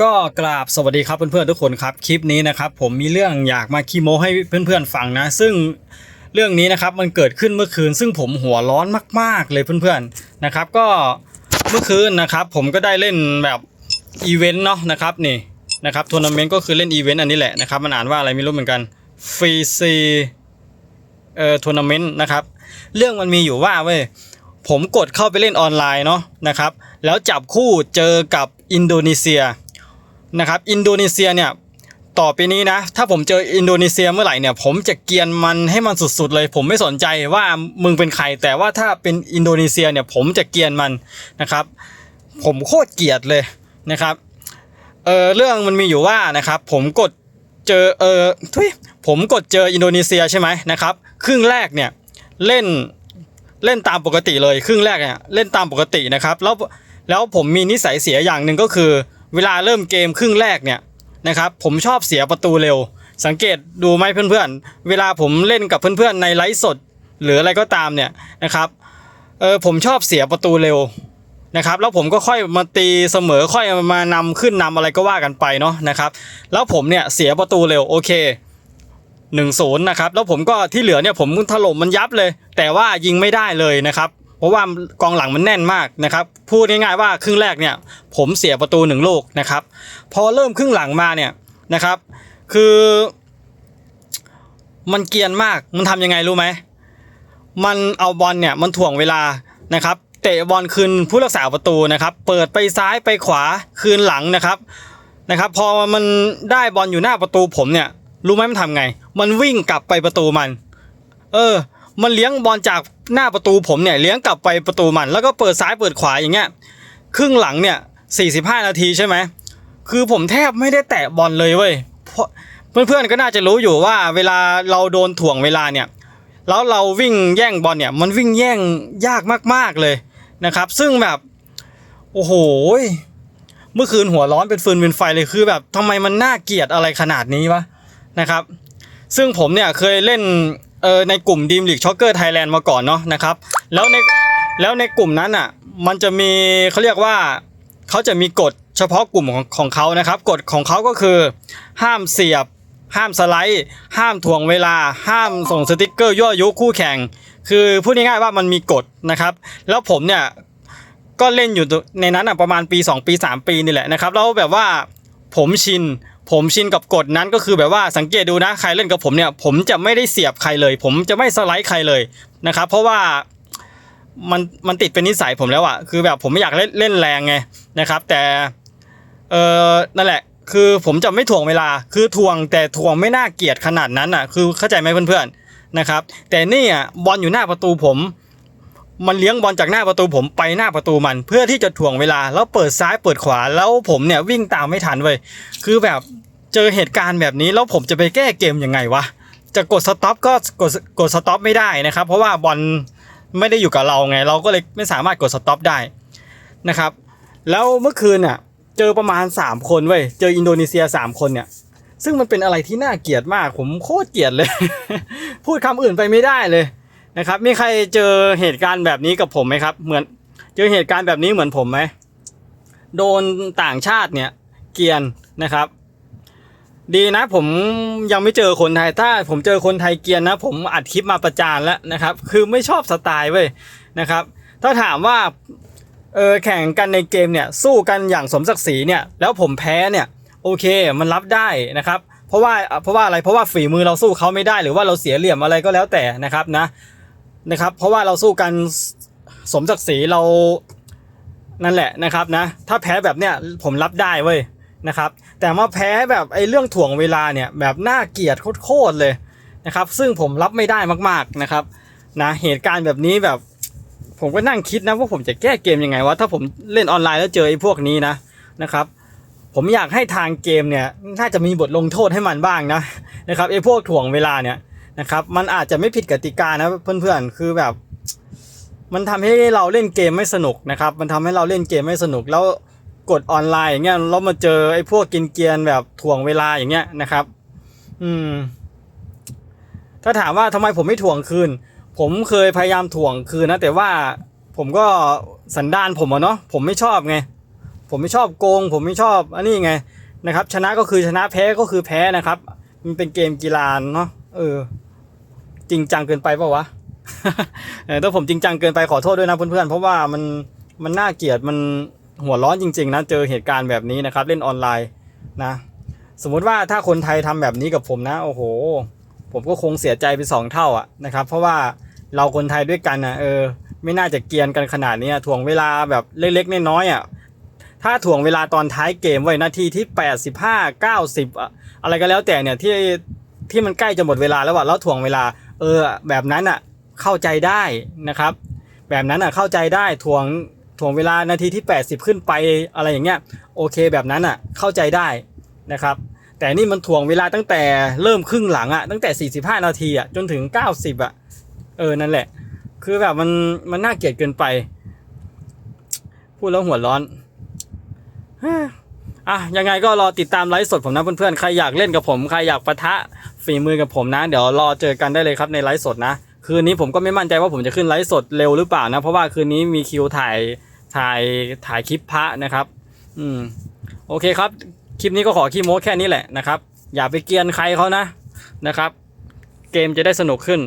ก็กราบสวัสดีครับเพื่อนๆทุกคนครับคลิปนี้นะครับผมมีเรื่องอยากมาคีโมให้เพื่อนๆฟังนะ ซึ่งเรื่องนี้นะครับมันเกิดขึ้นเมื่อคืน ซึ่งผมหัวร้อนมากๆเลยเพื่อนๆนะครับ ก็เมื่อคืนนะครับผมก็ได้เล่นแบบอีเวนต์เนาะนะครับนี่นะครับทัวร์นาเมนต์ก็คือเล่นอีเวนต์อันนี้แหละนะครับมันอ่านว่าอะไรไม่รู้เหมือนกันฟรีซีเอ่อทัวร์นาเมนต์นะครับเรื่องมันมีอยู่ว่าเว้ยผมกดเข้าไปเล่นออนไลน์เนาะนะครับแล้วจับคู่เจอกับอินโดนีเซีย นะครับ อินโดนีเซียเนี่ยต่อไปนี้นะ ถ้าผมเจออินโดนีเซียเมื่อไหร่เนี่ย ผมจะเกียนมันให้มันสุดๆเลย ผมไม่สนใจว่ามึงเป็นใคร แต่ว่าถ้าเป็นอินโดนีเซียเนี่ย ผมจะเกียนมันนะครับ ผมโคตรเกลียดเลยนะครับเออเรื่องมันมีอยู่ว่านะครับ ผมกดเจอเออทุยผมกดเจออินโดนีเซียใช่ไหมนะครับ ครึ่งแรกเนี่ยเล่นเล่นตามปกติเลย ครึ่งแรกเนี่ยเล่นตามปกตินะครับ แล้วแล้วผมมีนิสัยเสียอย่างหนึ่งก็คือ เวลาเริ่มเกมครึ่งแรกเนี่ยนะครับผมชอบเสียประตูเร็ว สังเกตดูไหมเพื่อนๆ เวลาผมเล่นกับเพื่อนๆในไลฟ์สด หรืออะไรก็ตามเนี่ยนะครับเออผมชอบเสียประตูเร็วนะครับแล้วผมก็ค่อยมาตีเสมอค่อยมานำขึ้นนำอะไรก็ว่ากันไปเนาะนะครับแล้วผมเนี่ยเสียประตูเร็วโอเค1นศูนย์นะครับแล้วผมก็ที่เหลือเนี่ยผมถล่มมันยับเลย แต่ว่ายิงไม่ได้เลยนะครับ ราะว่ากองหลังมันแน่นมากนะครับพูดง่ายๆว่าครึ่งแรกเนี่ยผมเสียประตูหนึ่งลูกนะครับพอเริ่มครึ่งหลังมาเนี่ยนะครับ คือมันเกียนมากมันทำยังไงรู้ไหมมันเอาบอลเนี่ยมันถ่วงเวลานะครับเตะบอลคืนผู้รักษาประตูนะครับ เปิดไปซ้ายไปขวาคืนหลังนะครับนะครับ พอมันได้บอลอยู่หน้าประตูผมเนี่ยรู้ไหมมันทำไง มันวิ่งกลับไปประตูมัน เออ มันเลี้ยงบอลจากหน้าประตูผมเนี่ยเลี้ยงกลับไปประตูมัน แล้วก็เปิดซ้ายเปิดขวาอย่างเงี้ยครึ่งหลังเนี่ย 45 นาทีใช่ไหมคือผมแทบไม่ได้แตะบอลเลยเว้ยเพราะเพื่อนๆก็น่าจะรู้อยู่ว่าเวลาเราโดนถ่วงเวลาเนี่ยแล้วเราวิ่งแย่งบอลเนี่ยมันวิ่งแย่งยากมากๆเลยนะครับ ซึ่งแบบโอ้โหเมื่อคืนหัวร้อนเป็นฟืนเป็นไฟเลยคือแบบทำไมมันน่าเกลียดอะไรขนาดนี้วะนะครับ ซึ่งผมเนี่ยเคยเล่น เออในกลุ่มดีมลีกช็อกเกอร์ไทยแลนด์มาก่อนเนาะนะครับแล้วในแล้วในกลุ่มนั้นอะมันจะมีเขาเรียกว่าเขาจะมีกฎเฉพาะกลุ่มของของเขานะครับกฎของเขาก็คือ ห้ามเสียบ ห้ามสไลด์ ห้ามถ่วงเวลา ห้ามส่งสติกเกอร์ยั่วยุคู่แข่ง คือพูดง่ายๆว่ามันมีกฎนะครับ แล้วผมเนี่ยก็เล่นอยู่ในนั้นอะประมาณปี 2 ปี 3 ปีนี่แหละนะครับแล้วแบบว่าผมชิน ผมชินกับกฎนั้นก็คือแบบว่าสังเกตดูนะใครเล่นกับผมเนี่ย ผมจะไม่ได้เสียบใครเลย ผมจะไม่สไลด์ใครเลยนะครับ เพราะว่ามันมันติดเป็นนิสัยผมแล้วอะคือแบบผมไม่อยากเล่นเล่นแรงไงนะครับ แต่เออนั่นแหละ คือผมจะไม่ถ่วงเวลาคือถ่วงแต่ถ่วงไม่น่าเกลียดขนาดนั้นอะคือเข้าใจไหมเพื่อนๆนะครับ แต่นี่อะบอลอยู่หน้าประตูผม มันเลี้ยงบอลจากหน้าประตูผมไปหน้าประตูมัน เพื่อที่จะถ่วงเวลาแล้วเปิดซ้ายเปิดขวาแล้วผมเนี่ยวิ่งตามไม่ทันเว้ยคือแบบเจอเหตุการณ์แบบนี้แล้วผมจะไปแก้เกมยังไงวะจะกดสต็อปก็กดกดสต็อปไม่ได้นะครับเพราะว่าบอลไม่ได้อยู่กับเราไง เราก็เลยไม่สามารถกดสต็อปได้นะครับ แล้วเมื่อคืนน่ะเจอประมาณ 3 คนเว้ยเจออินโดนีเซีย 3 คนเนี่ยซึ่งมันเป็นอะไรที่น่าเกลียดมากผมโคตรเกลียดเลย พูดคำอื่นไปไม่ได้เลย นะครับ มีใครเจอเหตุการณ์แบบนี้กับผมไหมครับ เหมือนเจอเหตุการณ์แบบนี้เหมือนผมไหม โดนต่างชาติเนี่ยเกียนนะครับ ดีนะผมยังไม่เจอคนไทย ถ้าผมเจอคนไทยเกียนนะ ผมอัดคลิปมาประจานแล้วนะครับ คือไม่ชอบสไตล์เว้ยนะครับ ถ้าถามว่าเออแข่งกันในเกมเนี่ยสู้กันอย่างสมศักดิ์ศรีเนี่ยแล้วผมแพ้เนี่ยโอเคมันรับได้นะครับ เพราะว่าเพราะว่าอะไรเพราะว่าฝีมือเราสู้เขาไม่ได้หรือว่าเราเสียเหลี่ยมอะไรก็แล้วแต่นะครับนะ นะครับ เพราะว่าเราสู้กันสมศักดิ์ศรีเรานั่นแหละนะครับนะ ถ้าแพ้แบบเนี้ยผมรับได้เว้ยนะครับ แต่มาแพ้แบบไอ้เรื่องถ่วงเวลาเนี่ยแบบน่าเกลียดโคตรเลยนะครับ ซึ่งผมรับไม่ได้มากๆนะครับนะเหตุการณ์แบบนี้แบบผมก็นั่งคิดนะว่าผมจะแก้เกมยังไงวะถ้าผมเล่นออนไลน์แล้วเจอไอ้พวกนี้นะนะครับ ผมอยากให้ทางเกมเนี่ยน่าจะมีบทลงโทษให้มันบ้างนะนะครับไอ้พวกถ่วงเวลาเนี่ย นะครับ มันอาจจะไม่ผิดกติกานะเพื่อนๆ คือแบบ มันทำให้เราเล่นเกมไม่สนุกนะครับ มันทำให้เราเล่นเกมไม่สนุกแล้วกดออนไลน์อย่างเงี้ยแล้วมาเจอไอ้พวกกินเกียนแบบถ่วงเวลาอย่างเงี้ยนะครับ อืม ถ้าถามว่าทำไมผมไม่ถ่วงคืน ผมเคยพยายามถ่วงคืนนะแต่ว่าผมก็สันดานผมอะเนาะผมไม่ชอบไง ผมไม่ชอบโกง ผมไม่ชอบอันนี้ไงนะครับ ชนะก็คือชนะแพ้ก็คือแพ้นะครับ มันเป็นเกมกีฬาเนาะเออ จริงจังเกินไปปล่าวะถ้าผมจริงจังเกินไปขอโทษด้วยนะเพื่อนๆ เพราะว่ามันมันน่าเกลียดมันหัวร้อนจริง ๆ นะ เจอเหตุการณ์แบบนี้นะครับ เล่นออนไลน์นะ สมมุติว่าถ้าคนไทยทำแบบนี้กับผมนะ โอ้โห ผมก็คงเสียใจไปสองเท่าอะนะครับ เพราะว่าเราคนไทยด้วยกันนะเออ ไม่น่าจะเกรียนกันขนาดนี้ถ่วงเวลาแบบเล็กๆน้อยๆอะถ้าถ่วงเวลาตอนท้ายเกมไว้นาทีที่ 85 90 อะอะไรก็แล้วแต่เนี่ยที่ที่มันใกล้จะหมดเวลาแล้วอะแล้วถ่วงเวลา เออแบบนั้นอะเข้าใจได้นะครับ แบบนั้นอะเข้าใจได้ถ่วงถ่วงเวลานาทีที่ 80 ขึ้นไปอะไรอย่างเงี้ยโอเคแบบนั้นอะเข้าใจได้นะครับแต่นี่มันถ่วงเวลาตั้งแต่เริ่มครึ่งหลังอะตั้งแต่ 45 นาทีอะจนถึง 90อะเออนั่นแหละ คือแบบมันมันน่าเกลียดเกินไป พูดแล้วหัวร้อน อะยังไงก็รอติดตามไลฟ์สดผมนะเพื่อนๆ ใครอยากเล่นกับผม ใครอยากปะทะฝีมือกับผมนะ เดี๋ยวรอเจอกันได้เลยครับในไลฟ์สดนะ คืนนี้ผมก็ไม่มั่นใจว่าผมจะขึ้นไลฟ์สดเร็วหรือเปล่านะ เพราะว่าคืนนี้มีคิวถ่ายถ่ายถ่ายคลิปพระนะครับ อืมโอเคครับ คลิปนี้ก็ขอขี้โม้แค่นี้แหละนะครับ อย่าไปเกียนใครเขานะนะครับ เกมจะได้สนุกขึ้น